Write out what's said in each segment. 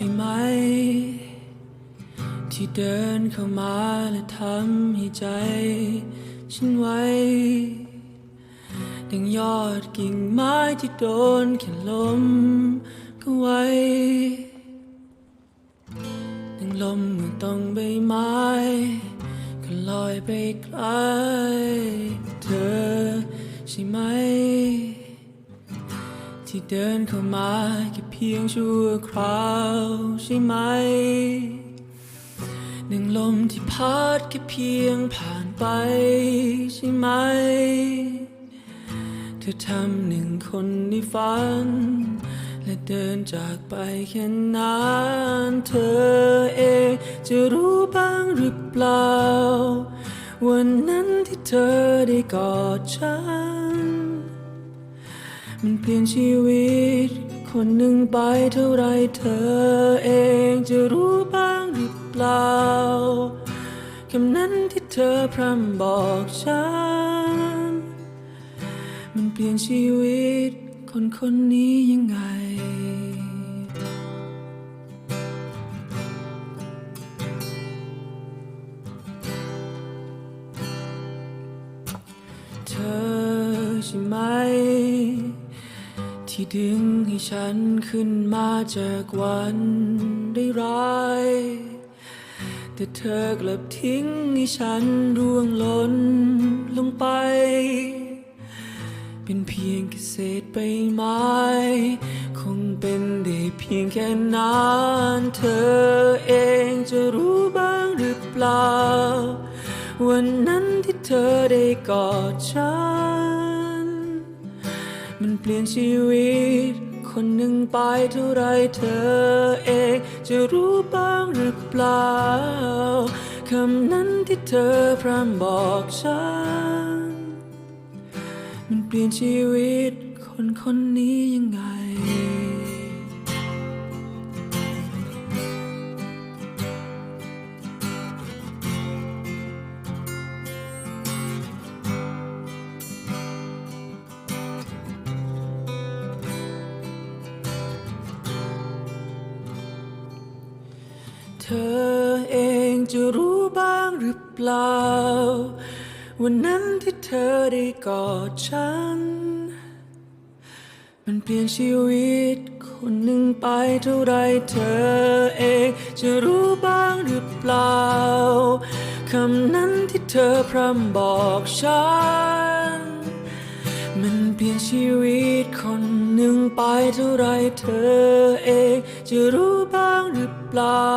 ช่ไหม ที่เดินเข้ามาและทำให้ใจ ฉันไว้ดังยอดกิ่งไม้ที่โดนแค่ลมก็ไว้ดังลมเมื่อต้องใบไม้ก็ลอยไปไกลเธอใช่ไหม ที่เดินเข้ามาแค่เพียงชั่วคราวใช่ไหม หนึ่งลมที่พัดแค่เพียงผ่านไปใช่ไหม เธอทำหนึ่งคนในฝัน และเดินจากไปแค่นั้นเธอเองจะรู้บ้างหรือเปล่า วันนั้นที่เธอได้กอดฉัน มันเปลี่ยนชีวิต คนหนึ่งไปเท่าไรเธอเองจะรู้บ้างหรือเปล่าคำนั้นที่เธอพร่ำบอกฉัน มันเปลี่ยนชีวิต คนคนนี้ยังไงเธอใช่ไหม ที่ดึงให้ฉันขึ้นมาจากวันได้ร้าย แต่เธอกลับทิ้งให้ฉันร่วงหล่นลงไป เป็นเพียงแค่เศษใบไม้ คงเป็นได้เพียงแค่นั้นเธอเองจะรู้บ้างหรือเปล่า วันนั้นที่เธอได้กอดฉัน มันเปลี่ยนชีวิต คนหนึ่งไปเท่าไรเธอเอง จะรู้บ้างหรือเปล่า คำนั้นที่เธอพร่ำบอกฉัน มันเปลี่ยนชีวิตคนคนนี้ยังไง ธอเองจะรู้บ้างหรือเปล่า วันนั้นที่เธอได้กอดฉัน มันเปลี่ยนชีวิตคนหนึ่งไปเท่าไรเธอเองจะรู้บ้างหรือเปล่า คำนั้นที่เธอพร่ำบอกฉัน มันเปลี่ยนชีวิตคนหนึ่งไปเท่าไรเธอเองจะรู้บ้าง เปล่า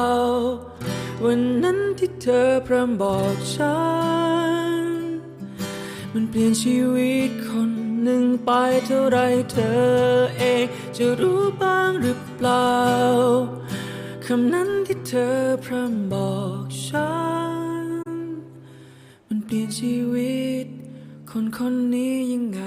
วันนั้นที่เธอพร่ำบอกฉัน มันเปลี่ยนชีวิตคนหนึ่งไปเท่าไรเธอเอง จะรู้บ้างหรือเปล่า คำนั้นที่เธอพร่ำบอกฉัน มันเปลี่ยนชีวิต คนคนนี้ยังไง